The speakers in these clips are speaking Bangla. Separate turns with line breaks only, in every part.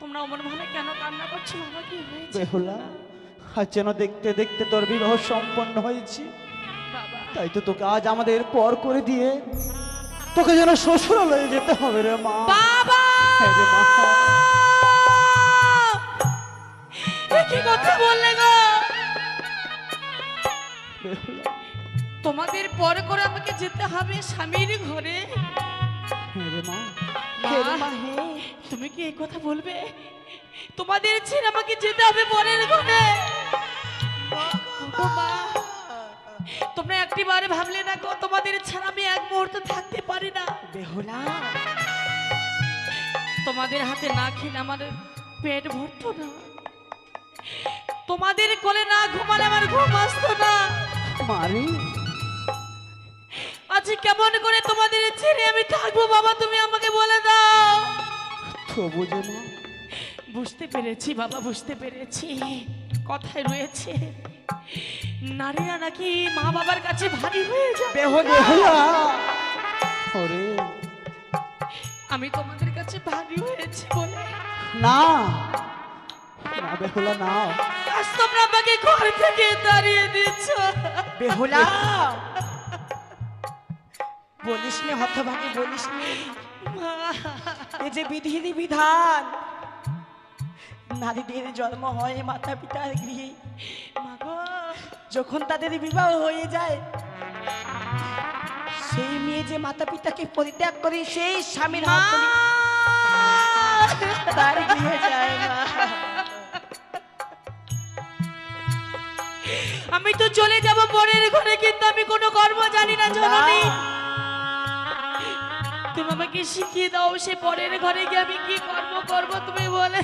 তোমরা অমন ভাবে কেন কান্না করছ? বাবা কি হয়েছে?
বেহুলা আজ যেন দেখতে দেখতে তোর বিবাহ সম্পন্ন হয়েছে। তাই তো তোকে আজ আমাদের পর করে দিয়ে তোকে যেন শ্বশুরালয়ে যেতে হবে রে মা।
বাবা!
হ্যাঁ রে মা।
কি কথা বললে গো? তোমাদের পর করে আমাকে যেতে হবে স্বামীর ঘরে।
হ্যাঁ রে মা।
তুমি কি এই কথা বলবে? তোমাদের ছেড়ে আমাকে যেতে হবে পরের ঘরে। তোমরা একটি বারে ভাবলে না গো তোমাদের ছাড়া আমি এক মুহূর্ত থাকতে পারি না।
বেহুলা।
তোমাদের হাতে না খেলে আমার পেট ভরতো না। তোমাদের কোলে না ঘুমালে আমার ঘুম আসতো না।
মারি
আজ কেমন করে
মা
বুঝতে পেরেছি বাবা বুঝতে পেরেছি। কথায় রয়েছে নারীরা নাকি মা বাবার কাছে ভারী হয়ে
ওরে।
আমি তোমাদের কাছে ভারী হয়েছি বলে।
না। না বেহুলা না
আজ তোমরা আমাকে ঘর থেকে দাঁড়িয়ে দিচ্ছ।
বেহুলা। বলিস নে হতভাগী বলিস নে। এই যে বিধির বিধান নারীদের জন্ম হয় মাতা পিতার গৃহে। যখন তাদের বিবাহ হয়ে যায় সেই মেয়ে যে মাতা পিতাকে পরিত্যাগ করে সেই স্বামীর তার গৃহে যায় না।
আমি তো চলে যাব পরের ঘরে কিন্তু আমি কোনো কর্ম জানি না জননী। তুমি আমাকে শিখিয়ে দাও সে পরের ঘরে গিয়ে আমি কি কর্ম করব তুমি বলে।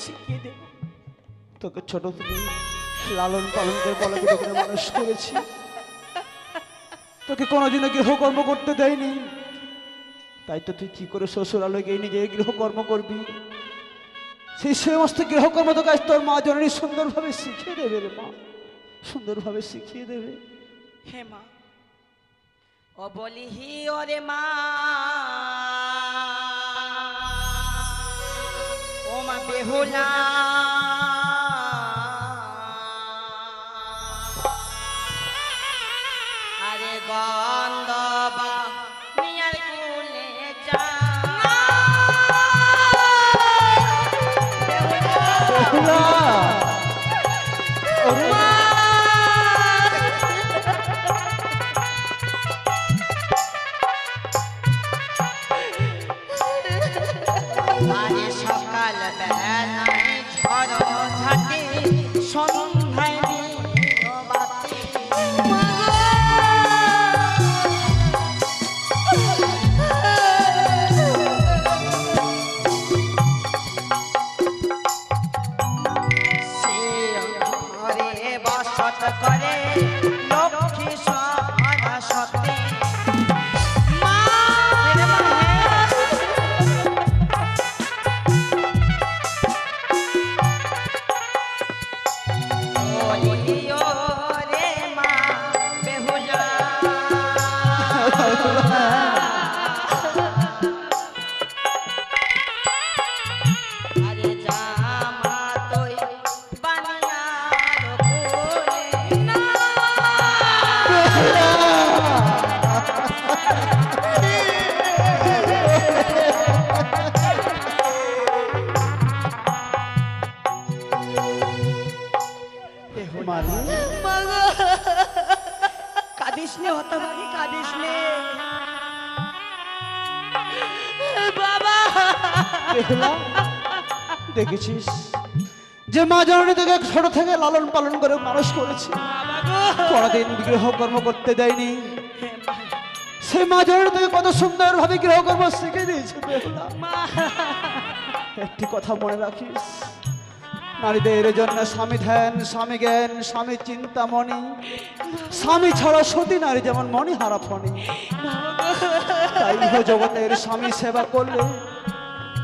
শিখিয়ে দেবো
তোকে ছোট থেকে লালন পালন করে করে মানুষ করেছি তোকে কোনোদিনও গৃহকর্ম করতে দেয়নি। তাই তো তুই কি করে শ্বশুরালয় গিয়ে নিজে গৃহকর্ম করবি? সেই সমস্ত গৃহকর্ম তোকে আজ তোর মা জননী সুন্দরভাবে শিখিয়ে দেবে রে মা। সুন্দরভাবে শিখিয়ে দেবে।
হে মা। অবলিহি ওরে মা। ও মা বেহুলা। আরে গন্ধ আরে কাঁদিস নে হতভাগী কাঁদিস নে।
বাবা।
দেখেছিস যে মা জননী তোকে ছোট থেকে লালন পালন করে মানুষ করেছে। কোনোদিন গৃহকর্ম করতে দেয়নি। সেই মা জননী তোকে কত সুন্দর ভাবে গৃহকর্ম শিখে দিয়েছে বেহুলা একটি কথা মনে রাখিস নারীদের জন্য স্বামী ধ্যান স্বামী জ্ঞান স্বামী চিন্তামণি। স্বামী ছাড়া সতী নারী যেমন মনি হারা ফণি। তাই ইহ জগতের স্বামী সেবা করলে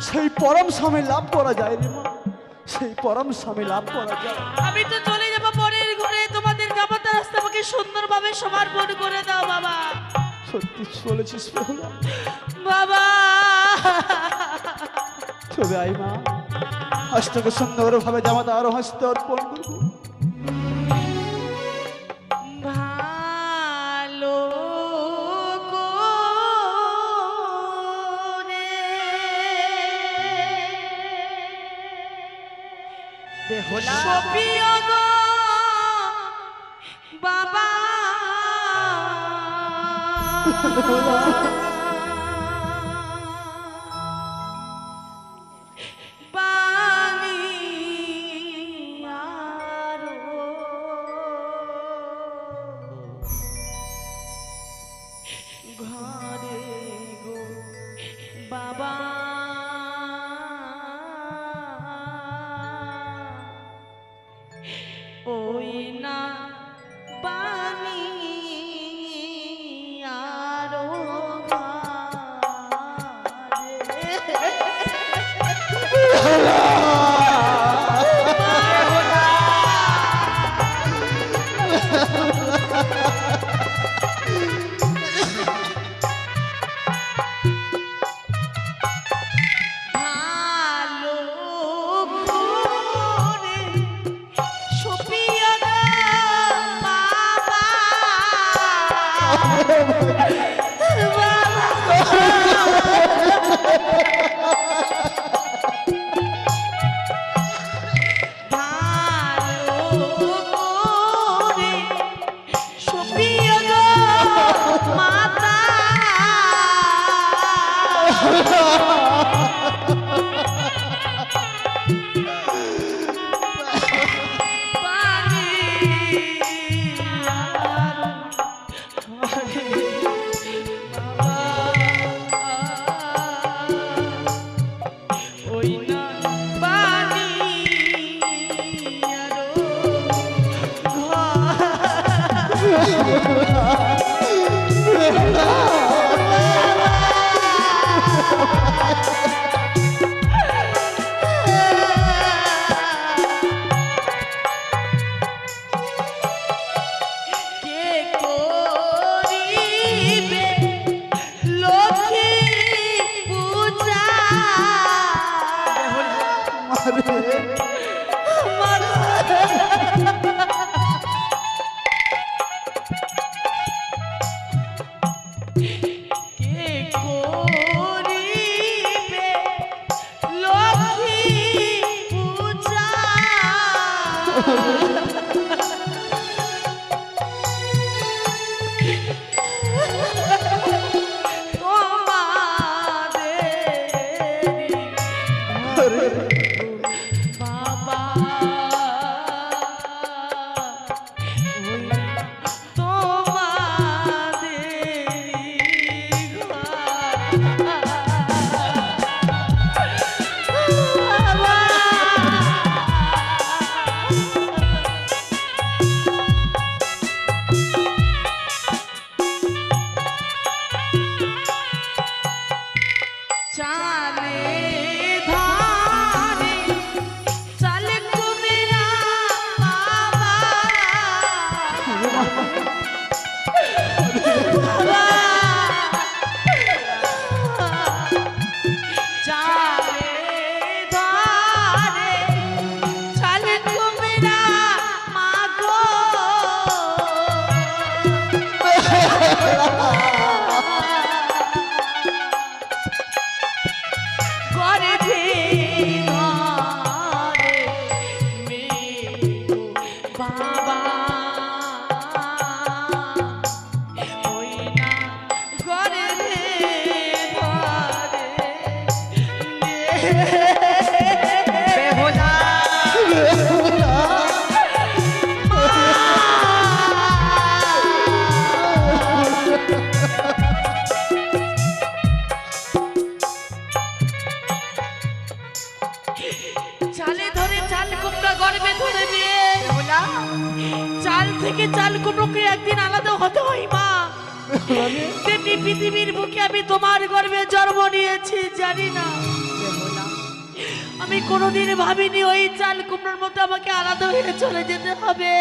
সেই পরম স্বামী লাভ করা যায় রে মা। সেই পরম স্বামী লাভ করা যায়।
আমি তো চলে যাব পরের ঘরে। তোমাদের যাবতীয় রাস্তা আমাকে সুন্দরভাবে সমর্পণ করে দাও বাবা।
সত্যি বলেছিস বেহুলা
বাবা।
তবে আই মা। আজ তোকে সুন্দরভাবে জামাতা আরও হস্তে অর্পণ করব।
ভালো বাবা। ভালো Thời. থেকে চাল কুমড়োকে একদিন আলাদা হতে হয় মা। মানে? তেমনি পৃথিবীর বুকে আমি তোমার গর্বে জন্ম নিয়েছি জানি না। আমি কোনোদিন ভাবিনি ওই চাল কুমড়োর মতো আমাকে আলাদা হয়ে চলে যেতে হবে।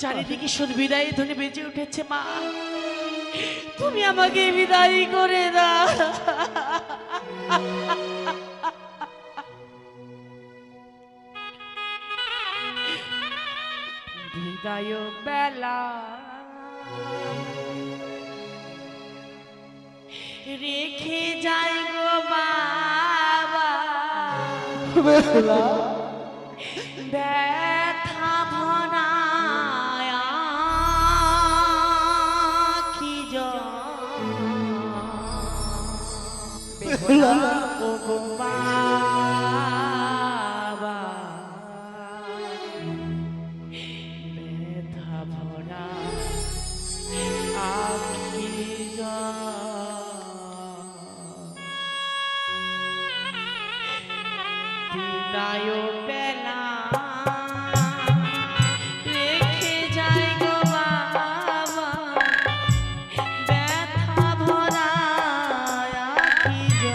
চারিদিকে শুধু বিদায় ধরে বেঁচে উঠেছে মা। তুমি আমাকে বিদায় করে দাও। বিদায় বেলা রেখে যাই গো বাবা। ব্যথা ভরা কি জ की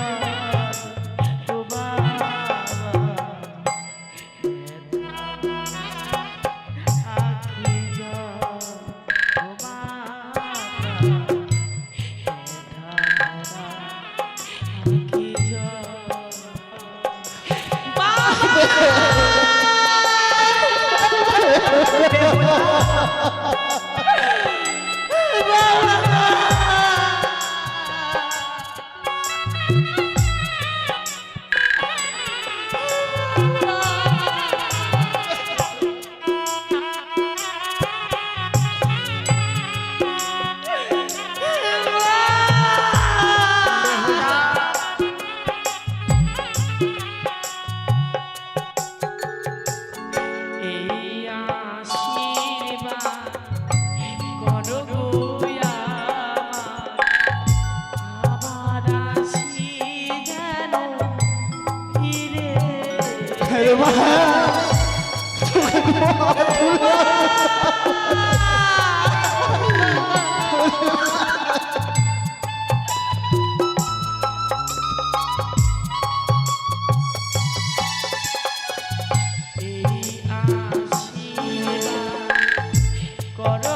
করো।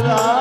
大